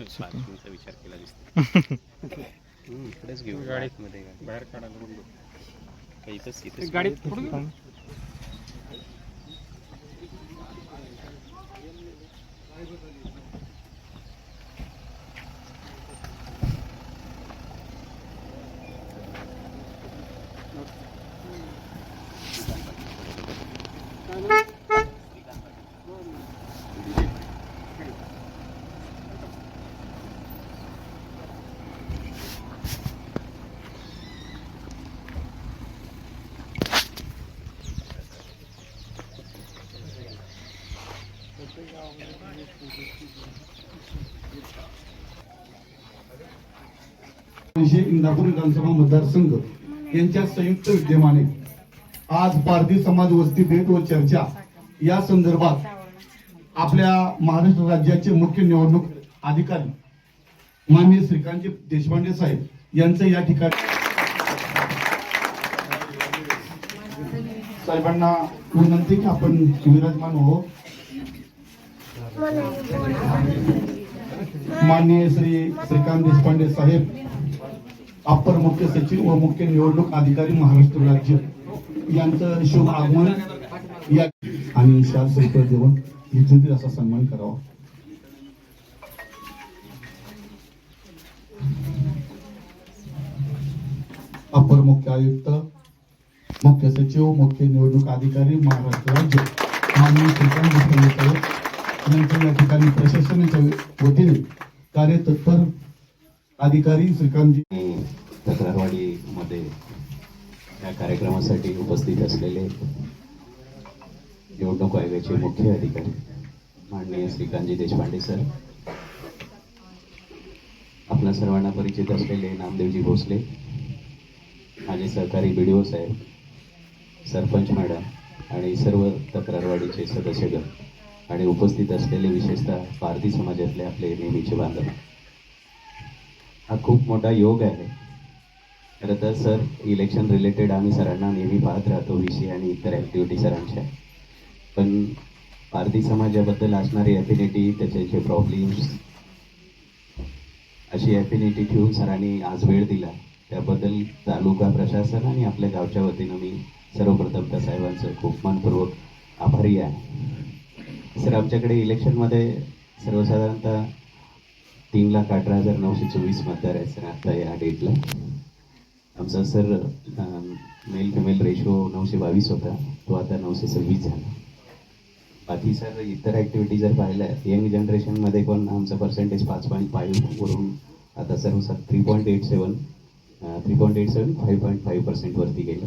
पार्किंगचा विचार केला दिसतो इकडेच घेऊ गाडीत. मध्ये बाहेर काढायला बोललो का इथंच इथंच गाडीत पुढे घेऊ. ऐंशी इंदापूर विधानसभा मतदारसंघ यांच्या संयुक्त विद्यमाने आज पारधी समाज वस्ती भेट व चर्चा या संदर्भात आपल्या महाराष्ट्र राज्याचे मुख्य निवडणूक अधिकारी माननीय श्रीकांतजी देशपांडे साहेब यांचं या ठिकाणी साहेबांना विनंती की आपण विराजमान हो माननीय श्री श्रीकांत देशपांडे साहेब अप्पर मुख्य सचिव व मुख्य निवडणूक अधिकारी महाराष्ट्र राज्य यांचं शुभ आगमन. या आणि शाल देऊन इच्छित असा सन्मान करावा. अपर मुख्य आयुक्त मुख्य सचिव मुख्य निवडणूक अधिकारी महाराष्ट्र राज्य. माननीय श्रीकांत देशपांडे साहेब यांचं या ठिकाणी प्रशासनाच्या वतीने कार्यतत्पर अधिकारी श्रीकांतजी तक्रारवाडीमध्ये या कार्यक्रमासाठी उपस्थित असलेले निवडणूक आयोगाचे मुख्य अधिकारी माननीय श्रीकांतजी देशपांडे सर आपल्या सर्वांना परिचित असलेले नामदेवजी भोसले माझे सहकारी बी डी ओ साहेब सरपंच मॅडम आणि सर्व तक्रारवाडीचे सदस्यगण. आणि उपस्थित असलेले विशेषतः पारधी समाजातले आपले नेहमीचे बांधव. हा खूप मोठा योग आहे. खरं तर सर इलेक्शन रिलेटेड आम्ही सरांना नेहमी पाहत राहतो विषय आणि इतर ॲक्टिव्हिटी सरांच्या. पण पारधी समाजाबद्दल असणारी ॲफिनिटी त्याचे प्रॉब्लेम्स अशी ॲफिनिटी ठेवून सरांनी आज वेळ दिला. त्याबद्दल तालुका प्रशासन आणि आपल्या गावच्या वतीनं मी सर्वप्रथम त्या साहेबांचं खूप मनपूर्वक आभारी आहे. सर आमच्याकडे इलेक्शनमध्ये सर्वसाधारणतः तीन लाख अठरा हजार नऊशे चोवीस मतदार आहेत सर आता या डेटला. आमचा सर मेल फिमेल रेशो नऊशे बावीस होता तो आता नऊशे सव्वीस झाला. बाकी सर इतर ॲक्टिव्हिटी जर पाहिल्या यंग जनरेशनमध्ये पण आमचं पर्सेंटेज पाच पॉईंट फाईव्ह वरून आता सर्व sir three point eight seven three point eight seven five point five पर्सेंटवरती गेलं.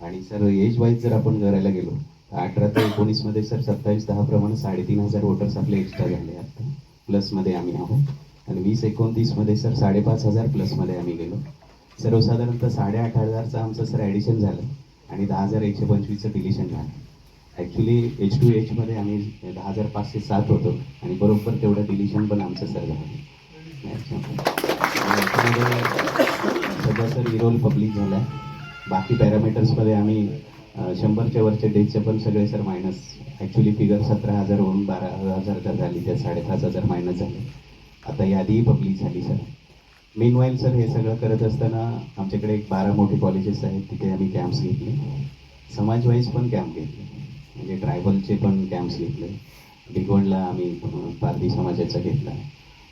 आणि सर एज वाईज जर आपण करायला गेलो अठरा ते एकोणीसमध्ये सर सत्तावीस दहा प्रमाणे साडेतीन हजार वोटर्स आपले एक्स्ट्रा झाले आता प्लसमध्ये आम्ही आहोत. आणि वीस एकोणतीसमध्ये सर साडेपाच हजार प्लसमध्ये आम्ही गेलो. सर्वसाधारणतः साडेआठ हजारचं आमचं सर ॲडिशन झालं. आणि दहा हजार एकशे पंचवीसचं डिलिशन झालं. ॲक्च्युली एच टू एचमध्ये आम्ही दहा हजार पाचशे सात होतो. आणि बरोबर तेवढं डिलिशन पण आमचं सर झालं. सध्या सर इरोल पब्लिक झाला बाकी पॅरामीटर्समध्ये आम्ही शंभरच्या वरच्या डेजचे पण सगळे सर मायनस ॲक्च्युली फिगर सतरा हजारवरून बारा हजार जर झाली त्या साडेपाच हजार मायनस झाले. आता यादीही पब्लिक झाली सर मेन वाईल सर हे सगळं करत असताना आमच्याकडे एक बारा मोठे कॉलेजेस आहेत तिथे आम्ही कॅम्प्स घेतले. समाजवाईज पण कॅम्प घेतले. म्हणजे ट्रायबलचे पण कॅम्प्स घेतले. भिगवणला आम्ही पारधी समाजाचा घेतला.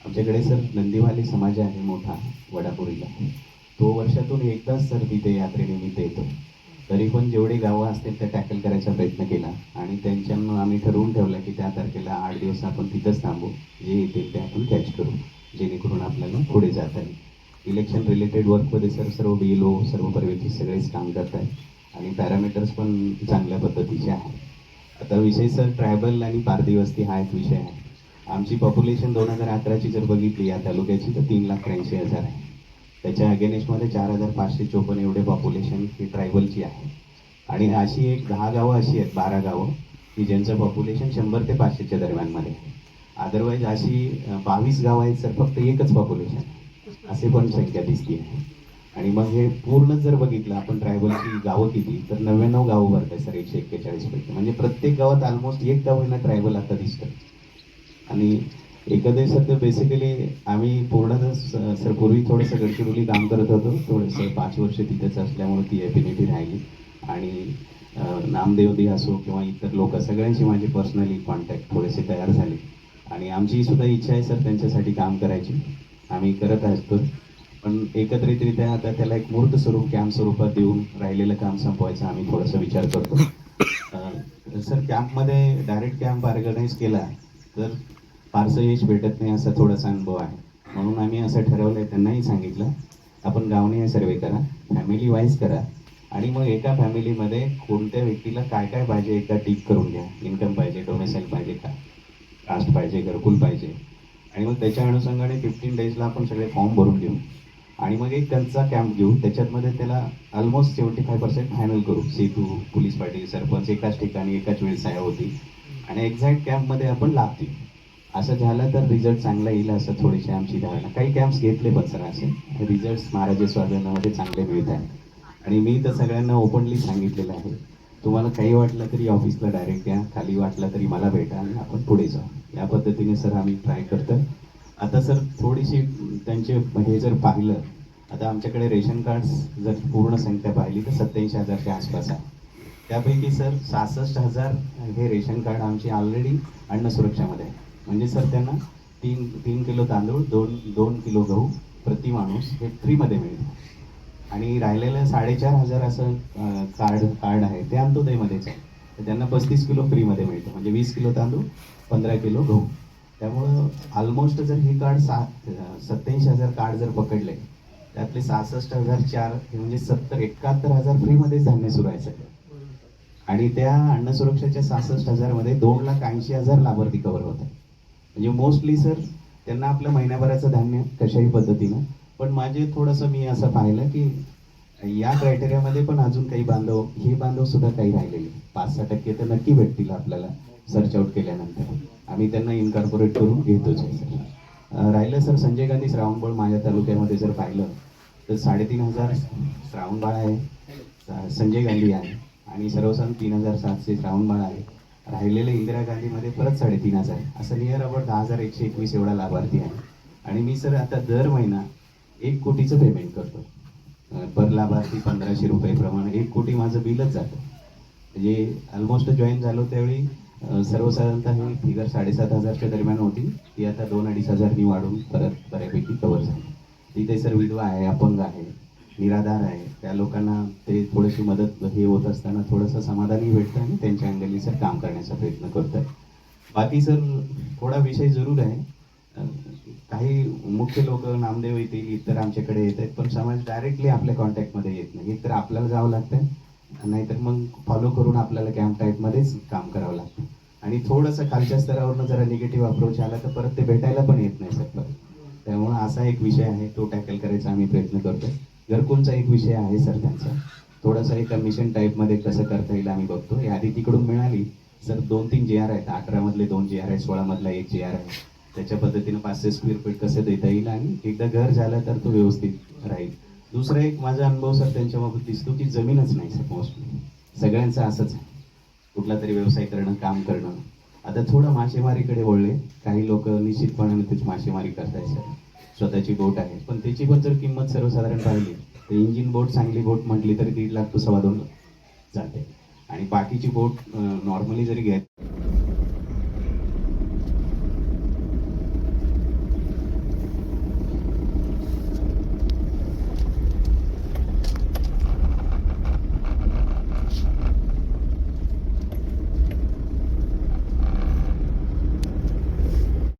आमच्याकडे सर नंदीवाली समाज आहे मोठा वडापुरीला. तो वर्षातून एकदाच सर तिथे यात्रेनिमित्त येतो. तरी पण जेवढी गावं असतील त्या टॅकल करायचा प्रयत्न केला. आणि त्यांच्यानं आम्ही ठरवून ठेवलं की त्या तारखेला आठ दिवस आपण तिथंच थांबू. जे येतील ते आपण कॅच करू जेणेकरून आपल्याला पुढे जाता येईल. इलेक्शन रिलेटेड वर्कमध्ये सर सर्व बी एल ओ सर्व परवेची सगळेच काम करत आहेत आणि पॅरामीटर्स पण चांगल्या पद्धतीचे आहेत. आता विषय सर ट्रायबल आणि पारधी वस्ती हा एक विषय आहे. आमची पॉप्युलेशन दोन हजार अकराची जर बघितली या तालुक्याची तर तीन लाख त्र्याऐंशी हजार आहे. त्याच्या अगेनेस्टमध्ये चार हजार पाचशे चोपन्न एवढे पॉप्युलेशन ही ट्रायबलची आहे. आणि अशी एक दहा गावं अशी आहेत बारा गावं की ज्यांचं पॉप्युलेशन शंभर ते पाचशेच्या दरम्यानमध्ये आहे. अदरवाईज अशी बावीस गावं आहेत सर फक्त एकच पॉप्युलेशन असे पण संख्या दिसते आणि मग हे पूर्ण जर बघितलं आपण ट्रायबलची गावं किती तर नव्याण्णव गावं भरत आहे सर एकशे एक्केचाळीसपैकी म्हणजे प्रत्येक गावात ऑलमोस्ट एक गाव ना ट्रायबल आता दिसतं आणि एका सर बेसिकली आम्ही पूर्ण सर पूर्वी थोडंसं गडचिरोली काम करत होतो. थोडंसं पाच वर्ष तिथेच असल्यामुळे ती एफिनिटी राहिली. आणि नामदेवदी असो किंवा इतर लोक सगळ्यांशी माझे पर्सनली कॉन्टॅक्ट थोडेसे तयार झाले. आणि आमची सुद्धा इच्छा आहे सर त्यांच्यासाठी काम करायची. आम्ही करत असतो. पण एकत्रितरित्या आता त्याला एक मूर्त स्वरूप कॅम्प स्वरूपात देऊन राहिलेलं काम संपवायचा आम्ही थोडासा विचार करतो. सर कॅम्पमध्ये डायरेक्ट कॅम्प ऑर्गनाईज केला तर फारसं यश भेटत नाही असा थोडासा अनुभव आहे. म्हणून आम्ही असं ठरवलंय त्यांनाही सांगितलं आपण गावने सर्वे करा फॅमिली वाईज करा आणि मग एका फॅमिलीमध्ये कोणत्या व्यक्तीला काय काय पाहिजे एकदा टिक करून घ्या. इन्कम पाहिजे डोमेसाईल पाहिजे का? कास्ट पाहिजे घरकुल पाहिजे. आणि मग त्याच्या अनुषंगाने फिफ्टीन डेजला आपण सगळे फॉर्म भरून घेऊ. आणि मग एक त्यांचा कॅम्प घेऊ. त्याच्यामध्ये त्याला almost seventy five percent final करू. सेतू पोलीस पाटील सरपंच एकाच ठिकाणी एकाच वेळेस सहाय्य होती आणि एक्झॅक्ट कॅम्पमध्ये आपण लाभ देऊ असं झालं तर रिझल्ट चांगला येईल असं थोडीशी आमची धारणा. काही कॅम्प्स घेतले पण सर असे रिझल्ट महाराज स्वागतामध्ये चांगले मिळत आहेत आणि मी तर सगळ्यांना ओपनली सांगितलेलं आहे. तुम्हाला काही वाटलं तरी ऑफिसला डायरेक्ट या. खाली वाटलं तरी मला भेटा आणि आपण पुढे जाऊ. या पद्धतीने सर आम्ही ट्राय करतो आता सर थोडीशी त्यांचे हे जर पाहिलं आता आमच्याकडे रेशन कार्ड्स जर पूर्ण संख्या पाहिली तर सत्याऐंशी हजारच्या आसपास आहे. त्यापैकी सर सहासष्ट हजार हे रेशन कार्ड आमचे ऑलरेडी अन्न सुरक्षामध्ये आहे. म्हणजे सर त्यांना तीन तीन किलो तांदूळ दोन दोन किलो गहू प्रति माणूस हे फ्रीमध्ये मिळतं. आणि राहिलेलं साडेचार हजार असं कार्ड कार्ड आहे ते अंत्योदयमध्येच आहे तर त्यांना पस्तीस किलो फ्रीमध्ये मिळतं. म्हणजे वीस किलो तांदूळ पंधरा किलो गहू. त्यामुळं ऑलमोस्ट जर हे कार्ड सा सत्याऐंशी हजार कार्ड जर पकडले त्यातले सहासष्ट हजार चार हे म्हणजे सत्तर एकाहत्तर हजार फ्रीमध्येच धान्य सुरू आहे सगळं. आणि त्या अन्न सुरक्षेच्या सहासष्ट हजारमध्ये दोन लाख ऐंशी हजार लाभार्थी कव्हर होत आहे म्हणजे मोस्टली सर त्यांना आपलं महिन्याभराचं धान्य कशाही पद्धतीनं. पण माझे थोडंसं मी असं पाहिलं की या क्रायटेरियामध्ये पण अजून काही बांधव हे बांधव सुद्धा काही राहिलेले पाच सहा टक्के तर नक्की भेटतील आपल्याला सर्च आउट केल्यानंतर. आम्ही त्यांना इन्कॉर्पोरेट करून घेतोच आहे सर राहिलं सर संजय गांधी श्रावणबळ माझ्या तालुक्यामध्ये जर पाहिलं तर साडेतीन हजार श्रावणबाळ आहे संजय गांधी आहे आणि सर्वसाधारण तीन हजार सातशे श्रावणबाळ आहे. राहिलेले इंदिरा गांधीमध्ये परत साडेतीन हजार आहे. असं नियर अबाउट दहा हजार एकशे एकवीस एवढा लाभार्थी आहे. आणि मी सर आता दर महिना एक कोटीचं पेमेंट करतो. पर लाभार्थी पंधराशे रुपयेप्रमाणे एक कोटी माझं बिलच जातं. म्हणजे ऑलमोस्ट जॉईन झालो त्यावेळी सर्वसाधारणतः ही फिगर साडेसात हजारच्या दरम्यान होती. ती आता दोन अडीच हजारनी वाढून परत बऱ्यापैकी कवर झाली. तिथे सर विधवा आहे अपंग आहे. निराधार आहे. त्या लोकांना ते थोडीशी मदत हे होत असताना थोडंसं समाधानही भेटतं आणि त्यांच्या अंगाने सर काम करण्याचा प्रयत्न करतोय बाकी सर थोडा विषय जरूर आहे. काही मुख्य लोक नामदेव येतील इतर आमच्याकडे येत आहेत पण समाज डायरेक्टली आपल्या कॉन्टॅक्टमध्ये येत नाही. एकतर आपल्याला जावं लागतं नाहीतर मग फॉलो करून आपल्याला कॅम्प टाईपमध्येच काम करावं लागतं. आणि थोडंसं खालच्या स्तरावरनं जरा निगेटिव्ह अप्रोच आला तर परत ते भेटायला पण येत नाही सर परत. त्यामुळं असा एक विषय आहे तो टॅकल करायचा आम्ही प्रयत्न करतोय. घरकुलचा एक विषय आहे सर त्यांचा थोडासा एक कमिशन टाईपमध्ये कसं करता येईल आम्ही बघतो. यादी तिकडून मिळाली. सर दोन तीन जे आर आहेत. अकरामधले दोन जे आर आहेत सोळा मधला एक जे आर आहे. त्याच्या पद्धतीनं पाचशे स्क्वेअर फीट कसं देता येईल आणि एकदा घर झालं तर तो व्यवस्थित राहील. दुसरा एक माझा अनुभव सर त्यांच्या बाबतीत दिसतो की जमीनच नाही सर मोस्टली सगळ्यांचं असंच आहे. कुठला तरी व्यवसाय करणं काम करणं. आता थोडं मासेमारीकडे वळले. काही लोक निश्चितपणाने तेच मासेमारी करताय सर. स्वतःची बोट आहे. पण त्याची पण जर किंमत सर्वसाधारण पाहिली तर इंजिन बोट चांगली बोट म्हटली तरी दीड लाख तो सव्वा दोन जाते. आणि बाकीची बोट नॉर्मली जरी घ्यायची